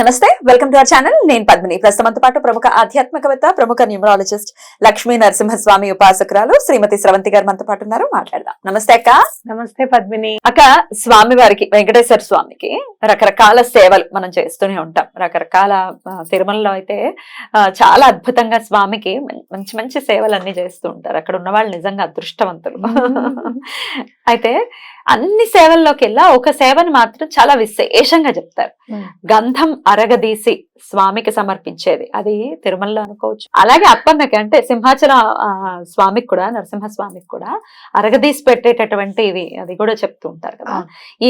నమస్తే welcome to our channel. నేను పద్మిని. ప్రస్తుతంతో పాటు ప్రముఖ ఆధ్యాత్మికవేత్త ప్రముఖ న్యూమరాలజిస్ట్ లక్ష్మీ నరసింహస్వామి ఉపాసకురాలు శ్రీమతి స్రవంతి గారు మనతో పాటు ఉన్నారు. మాట్లాడదాం. నమస్తే అక్క. నమస్తే పద్మిని. అక్క స్వామి వారికి వెంకటేశ్వర స్వామికి రకరకాల సేవలు మనం చేస్తూనే ఉంటాం. రకరకాల తిరుమలలో అయితే చాలా అద్భుతంగా స్వామికి మంచి మంచి సేవలు అన్ని చేస్తూ ఉంటారు. అక్కడ ఉన్న వాళ్ళు నిజంగా అదృష్టవంతులు. అయితే అన్ని సేవల్లోకి వెళ్ళా ఒక సేవని మాత్రం చాలా విశేషంగా చెప్తారు. గంధం అరగదీసి స్వామికి సమర్పించేది. అది తిరుమలలో అనుకోవచ్చు. అలాగే అప్పన్నకి అంటే సింహాచల ఆ, స్వామికి కూడా నరసింహ స్వామికి కూడా అరగదీసి పెట్టేటటువంటి ఇవి అది కూడా చెప్తూ ఉంటారు కదా.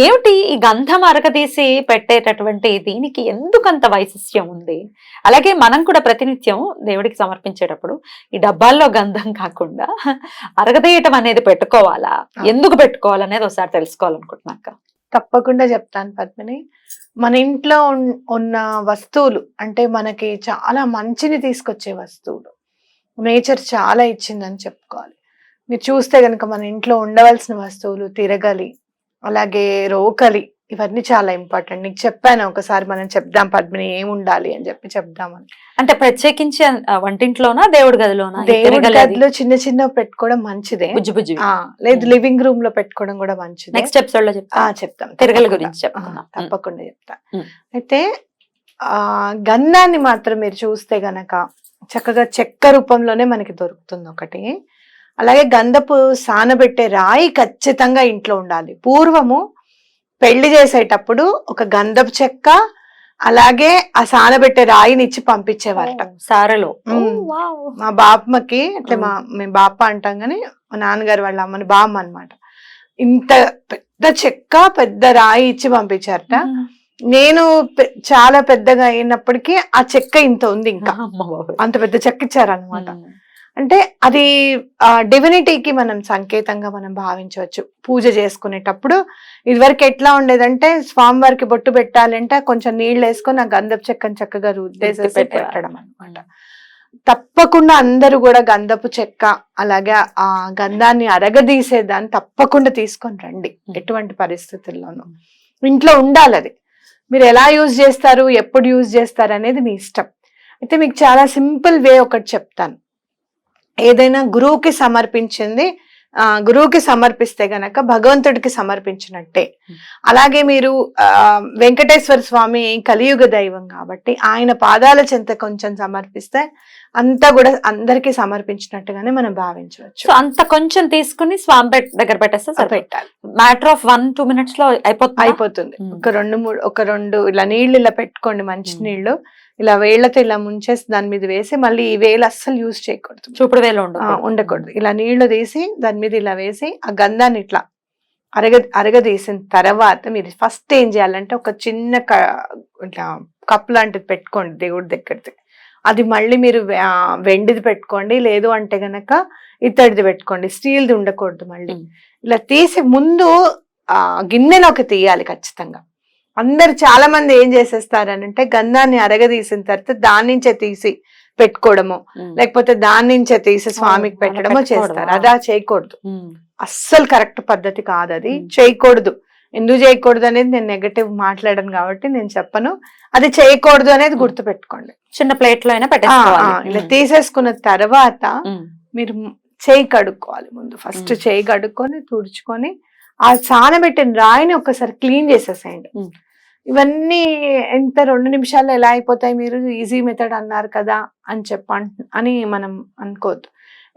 ఏమిటి ఈ గంధం అరగదీసి పెట్టేటటువంటి దీనికి ఎందుకంత వైశిష్ట్యం ఉంది? అలాగే మనం కూడా ప్రతినిత్యం దేవుడికి సమర్పించేటప్పుడు ఈ డబ్బాల్లో గంధం కాకుండా అరగదీయటం అనేది పెట్టుకోవాలా. ఎందుకు పెట్టుకోవాలనేది ఒకసారి తెలుసుకోవాలనుకుంటున్నాక తప్పకుండా చెప్తాను పద్మిని. మన ఇంట్లో ఉన్న వస్తువులు అంటే మనకి చాలా మంచిని తీసుకొచ్చే వస్తువులు. నేచర్ చాలా ఇచ్చిందని చెప్పుకోవాలి. మీరు చూస్తే కనుక మన ఇంట్లో ఉండవలసిన వస్తువులు తిరగలి అలాగే రోకలి ఇవన్నీ చాలా ఇంపార్టెంట్. నీకు చెప్పాను ఒకసారి మనం చెప్దాం పద్మిని ఏం ఉండాలి అని చెప్పి చెప్దామని. అంటే ప్రత్యేకించి వంటింట్లోనా దేవుడి గదిలోనా? దేవుడి? గదిలో చిన్న చిన్న పెట్టుకోవడం మంచిదే. బుజ్జి బుజ్జి. లేదు. లివింగ్ రూమ్లో పెట్టుకోవడం కూడా మంచిదే. నెక్స్ట్ ఎపిసోడ్లో చెప్తా. చెప్తాం. తిరగల. గురించి. ఆ, తప్పకుండా చెప్తా. అయితే ఆ గంధాన్ని మాత్రం మీరు చూస్తే గనక చక్కగా చెక్క రూపంలోనే మనకి దొరుకుతుంది ఒకటి. అలాగే గంధపు సానబెట్టే రాయి ఖచ్చితంగా ఇంట్లో ఉండాలి. పూర్వము పెళ్ళి చేసేటప్పుడు ఒక గంధపు చెక్క అలాగే ఆ సానబెట్టే రాయిని ఇచ్చి పంపించేవారట. సారలో. మా బాపమ్మకి అంటే మా మేము బాప అంటాం కానీ మా నాన్నగారు వాళ్ళ అమ్మని బామ్మ అన్నమాట. ఇంత పెద్ద చెక్క పెద్ద రాయి ఇచ్చి పంపించారట. నేను చాలా పెద్దగా అయినప్పటికీ ఆ చెక్క ఇంత ఉంది ఇంకా. అంత పెద్ద చెక్క ఇచ్చారనమాట. అంటే అది డివినిటీకి మనం సంకేతంగా మనం భావించవచ్చు. పూజ చేసుకునేటప్పుడు ఇదివరకు ఎట్లా ఉండేదంటే స్వామివారికి బొట్టు పెట్టాలంటే కొంచెం నీళ్ళు వేసుకొని ఆ గంధపు చెక్కని చక్కగా పెట్టేవారు. పెట్టడం అనమాట తప్పకుండా అందరూ కూడా గంధపు చెక్క అలాగే ఆ గంధాన్ని అరగదీసేదాన్ని తప్పకుండా తీసుకొని రండి. ఎటువంటి పరిస్థితుల్లోనూ. ఇంట్లో ఉండాలి అది. మీరు ఎలా యూజ్ చేస్తారు ఎప్పుడు యూజ్ చేస్తారు అనేది మీ ఇష్టం. అయితే మీకు చాలా సింపుల్ వే ఒకటి చెప్తాను. ఏదైనా గురువుకి సమర్పించింది ఆ, గురువుకి సమర్పిస్తే గనక భగవంతుడికి సమర్పించినట్టే. అలాగే మీరు ఆ, వెంకటేశ్వర స్వామి కలియుగ దైవం కాబట్టి ఆయన పాదాల చెంత కొంచెం సమర్పిస్తే అంతా కూడా అందరికీ సమర్పించినట్టుగానే మనం భావించవచ్చు. సో అంత కొంచెం తీసుకుని స్వామి దగ్గర పెట్టేస్తే సరిపోతుంది పెట్టాలి. మ్యాటర్ ఆఫ్ వన్ టూ మినిట్స్లో అయిపోతుంది. అయిపోతుంది. ఒక రెండు మూడు ఒక రెండు ఇలా నీళ్ళు ఇలా పెట్టుకోండి మంచి. నీళ్ళు ఇలా వేళ్ళతో ఇలా ముంచేసి దాని మీద వేసి మళ్ళీ ఈ వేలు అస్సలు యూజ్ చేయకూడదు. చూపుడు వేలు ఉండకూడదు. ఇలా నీళ్ళు తీసి దాని మీద ఇలా వేసి ఆ గంధాన్ని ఇట్లా అరగ అరగదీసిన తర్వాత మీరు ఫస్ట్ ఏం చేయాలంటే ఒక చిన్న క- ఇట్లా కప్ లాంటిది పెట్టుకోండి దేవుడి దగ్గరది. అది మళ్ళీ మీరు వెండిది పెట్టుకోండి లేదు అంటే గనక ఇత్తడిది పెట్టుకోండి స్టీల్ది ఉండకూడదు మళ్ళీ. ఇలా తీసి ముందు ఆ గిన్నెలోకి తీయాలి ఖచ్చితంగా. అందరు చాలా మంది ఏం చేసేస్తారనంటే గంధాన్ని అరగదీసిన తర్వాత దాని నుంచే తీసి పెట్టుకోవడము. లేకపోతే దాని నుంచే తీసి స్వామికి పెట్టడమో? చేస్తారు. అదా చేయకూడదు. అస్సలు కరెక్ట్ పద్ధతి కాదు అది. చేయకూడదు. ఎందుకు చేయకూడదు అనేది నేను నెగటివ్ మాట్లాడను కాబట్టి నేను చెప్పను అది చేయకూడదు అనేది మ్మ్. గుర్తు పెట్టుకోండి చిన్న ప్లేట్లో అయినా పెట్టేసుకోవాలి ఇలా ఉమ్. తీసేసుకున్న తర్వాత ఉమ్. మీరు చేయి కడుక్కోవాలి ముందు ఫస్ట్. చేయి కడుక్కొని తుడుచుకొని ఆ సానబెట్టిన రాయిని ఒకసారి క్లీన్ చేసేసేయండి. ఇవన్నీ ఎంత రెండు నిమిషాల్లో ఎలా అయిపోతాయి మీరు ఈజీ మెథడ్ అన్నారు కదా అని చెప్ప అని మనం అనుకోవద్దు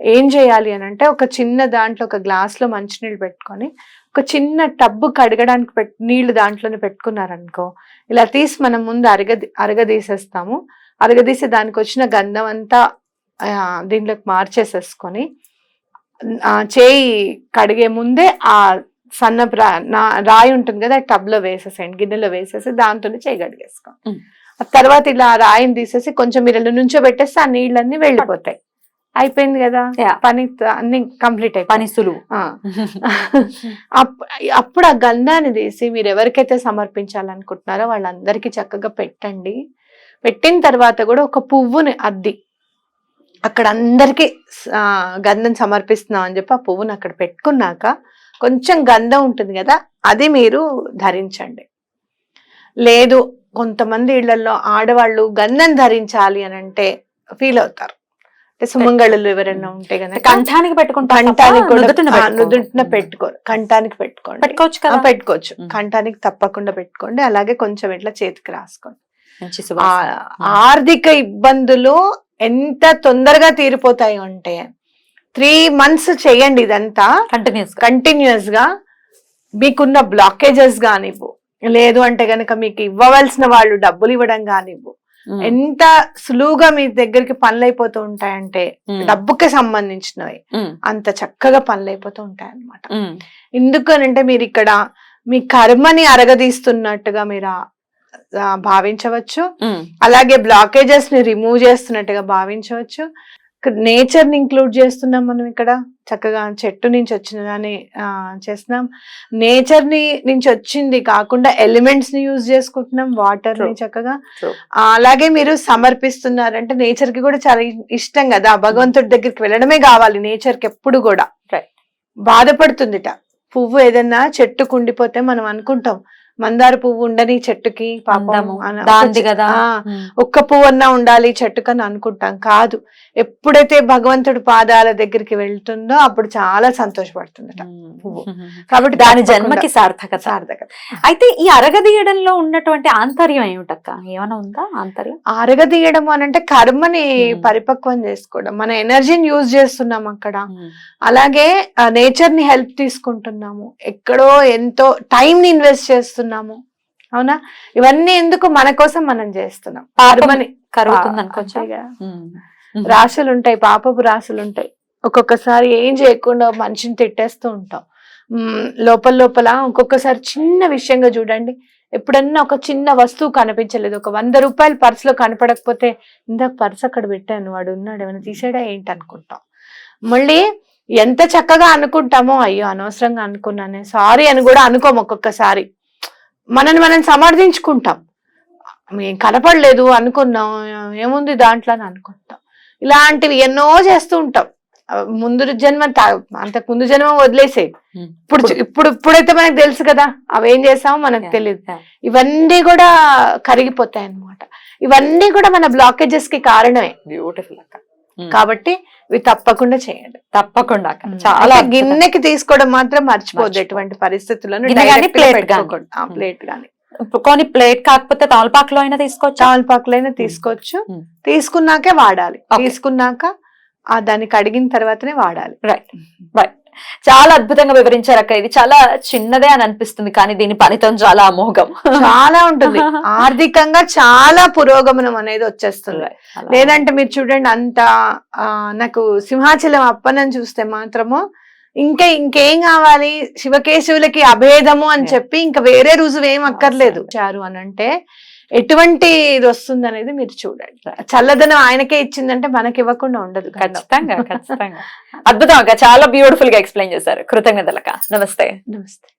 ఏం చేయాలి అని అంటే ఒక చిన్న దాంట్లో ఒక గ్లాస్లో మంచినీళ్ళు పెట్టుకొని ఒక చిన్న టబ్బు కడగడానికి పెట్ నీళ్ళు దాంట్లోనే పెట్టుకున్నారనుకో ఇలా తీసి మనం ముందు అరగ అరగదీసేస్తాము. అరగదీసి దానికి వచ్చిన గంధం అంతా దీంట్లోకి మార్చేసేసుకొని ఆ, చేయి కడిగే ముందే ఆ సన్నపు రా నా- రాయి ఉంటుంది కదా టబ్లో వేసేసేయండి గిన్నెలో వేసేసి దాంతోనే చేయి. ఆ తర్వాత ఇలా ఆ రాయిని తీసేసి కొంచెం మీరు ఇలా నుంచో పెట్టేస్తే ఆ నీళ్ళన్నీ వెళ్ళిపోతాయి. అయిపోయింది కదా. పని అన్ని కంప్లీట్ అయిపోయి పని సులువు. అప్- అప్పుడు ఆ గంధాన్ని తీసి మీరు ఎవరికైతే సమర్పించాలనుకుంటున్నారో వాళ్ళందరికీ చక్కగా పెట్టండి. పెట్టిన తర్వాత కూడా ఒక పువ్వుని అద్ది. అక్కడ అందరికీ గంధం సమర్పిస్తున్నాం అని చెప్పి ఆ పువ్వుని అక్కడ పెట్టుకున్నాక కొంచెం గంధం ఉంటుంది కదా అది మీరు ధరించండి. లేదు కొంతమంది ఇళ్ళలో ఆడవాళ్ళు గంధం ధరించాలి అని అంటే ఫీల్ అవుతారు. సుమంగళులు ఎవరైనా ఉంటే కనుక కంఠానికి పెట్టుకుంటా కంఠానికి కూడా నుదుటిన ఆ, పెట్టుకో. నుదుటిన పెట్టుకోరు. కంఠానికి పెట్టుకోండి. పెట్టుకోవచ్చు కదా? పెట్టుకోవచ్చు. కంఠానికి తప్పకుండా పెట్టుకోండి. అలాగే కొంచెం ఇట్లా చేతికి రాసుకోండి. ఆర్థిక ఇబ్బందులు ఎంత తొందరగా తీరిపోతాయి అంటే త్రీ మంత్స్ చేయండి ఇదంతా. కంటిన్యూస్ కంటిన్యూస్గా. మీకున్న బ్లాకేజెస్ కానివ్వు. లేదు అంటే గనక మీకు ఇవ్వవలసిన వాళ్ళు డబ్బులు ఇవ్వడం కానివ్వు. ఎంత సులువుగా మీ దగ్గరికి పనులు అయిపోతూ ఉంటాయంటే. డబ్బుకి సంబంధించినవి. అంత చక్కగా పనులు అయిపోతూ ఉంటాయి అన్నమాట ఉమ్. ఎందుకనంటే మీరు ఇక్కడ మీ కర్మని అరగదీస్తున్నట్టుగా మీరు భావించవచ్చు. అలాగే బ్లాకేజెస్ని రిమూవ్ చేస్తున్నట్టుగా భావించవచ్చు నేచర్ని ఇంక్లూడ్ చేస్తున్నాం మనం ఇక్కడ. చక్కగా చెట్టు నుంచి వచ్చిన దాన్ని చేస్తున్నాం. నేచర్ని నుంచి వచ్చింది కాకుండా ఎలిమెంట్స్ని యూజ్ చేసుకుంటున్నాం వాటర్ని True. చక్కగా. అలాగే మీరు సమర్పిస్తున్నారంటే నేచర్కి కూడా చాలా ఇష్టం కదా. భగవంతుడి దగ్గరికి వెళ్ళడమే కావాలి నేచర్కి ఎప్పుడు కూడా. బాధపడుతుందిట. పువ్వు ఏదన్నా చెట్టు కుండిపోతే మనం అనుకుంటాం మందార పువ్వు ఉండని చెట్టుకి. అన- దాంది కదా. ఒక్క పువ్వన్నా ఉండాలి చెట్టుకని అనుకుంటాం. కాదు. ఎప్పుడైతే భగవంతుడి పాదాల దగ్గరికి వెళ్తుందో అప్పుడు చాలా సంతోషపడుతుందట పువ్వు. కాబట్టి దాని జన్మకి సార్థకత. సార్థకత. అయితే ఈ అరగదీయడంలో ఉన్నటువంటి ఆంతర్యం ఏమిటక్క? ఏమైనా ఉందా ఆంతర్యం? అరగదీయడం అని అంటే కర్మని. పరిపక్వం చేసుకోవడం. మన ఎనర్జీని యూజ్ చేస్తున్నాం అక్కడ. అలాగే నేచర్ని హెల్ప్ తీసుకుంటున్నాము. ఎక్కడో ఎంతో టైం ని ఇన్వెస్ట్ చేస్తున్నాము. అవునా? ఇవన్నీ ఎందుకు మన కోసం మనం చేస్తున్నాం? పాపం కర్మని కరుగుతుంది అనుకోవచ్చా? అంతేగా. ఉమ్. ఉమ్. రాశులు ఉంటాయి పాపపు రాశులు ఉంటాయి ఒక్కొక్కసారి ఏం చేయకుండా మనిషిని తిట్టేస్తూ ఉంటాం. లోపల లోపల ఒక్కొక్కసారి చిన్న విషయంగా చూడండి. ఎప్పుడన్నా ఒక చిన్న వస్తువు కనిపించలేదు. ఒక వంద రూపాయలు పర్సులో కనపడకపోతే ఇందాక పర్స్ అక్కడ పెట్టాను వాడు ఉన్నాడు ఏమైనా తీసాడా ఏంటి? అనుకుంటాం. మళ్ళీ ఎంత చక్కగా అనుకుంటామో అయ్యో అనవసరంగా అనుకున్నానే సారీ అని కూడా అనుకోము ఒక్కొక్కసారి. మనని మనం సమర్థించుకుంటాం. మేము కనపడలేదు అనుకున్నాం ఏముంది దాంట్లో అని అనుకుంటాం. ఇలాంటివి ఎన్నో చేస్తూ ఉంటాం. ముందు జన్మ అంతకు ముందు జన్మ వదిలేసే. ఇప్పుడు ఇప్పుడు ఇప్పుడైతే మనకు తెలుసు కదా అవేం చేసామో మనకు తెలియదు. ఇవన్నీ కూడా కరిగిపోతాయి అన్నమాట ఇవన్నీ కూడా మన బ్లాకేజెస్కి కారణమే. బ్యూటిఫుల్ అక్క. కాబట్టి ఇవి తప్పకుండా చేయండి తప్పకుండా అక్క చాలా. గిన్నెకి తీసుకోవడం మాత్రం మర్చిపోద్దు మర్చిపోద్దు. ఎటువంటి పరిస్థితులను. ప్లేట్ గాని కొన్ని ప్లేట్ కాకపోతే తమలపాకులో అయినా తీసుకోవచ్చా చావల్పాకులైనా తీసుకోవచ్చు ఉమ్. తీసుకున్నాకే వాడాలి. తీసుకున్నాక ఆ దాన్ని కడిగిన తర్వాతనే వాడాలి. రైట్ రైట్ చాలా అద్భుతంగా వివరించారు అక్క. ఇది చాలా చిన్నదే అని అనిపిస్తుంది కానీ దీని ఫలితం చాలా అమోఘం. చాలా ఉంటుంది. ఆర్థికంగా చాలా పురోగమనం అనేది వచ్చేస్తుంది. లేదంటే మీరు చూడండి అంత ఆ, నాకు సింహాచలం అప్పనని చూస్తే మాత్రము ఇంకా ఇంకేం కావాలి? శివకేశవులకి అభేదము అని. చెప్పి ఇంకా వేరే రుజువు ఏం అక్కర్లేదు చారు అని అంటే ఎటువంటి ఇది వస్తుంది అనేది మీరు చూడండి. చల్లదనం ఆయనకే ఇచ్చిందంటే మనకి ఇవ్వకుండా ఉండదు. ఖచ్చితంగా ఖచ్చితంగా. అద్భుతం అక్క. చాలా బ్యూటిఫుల్గా ఎక్స్ప్లెయిన్ చేశారు. కృతజ్ఞతలక నమస్తే. నమస్తే.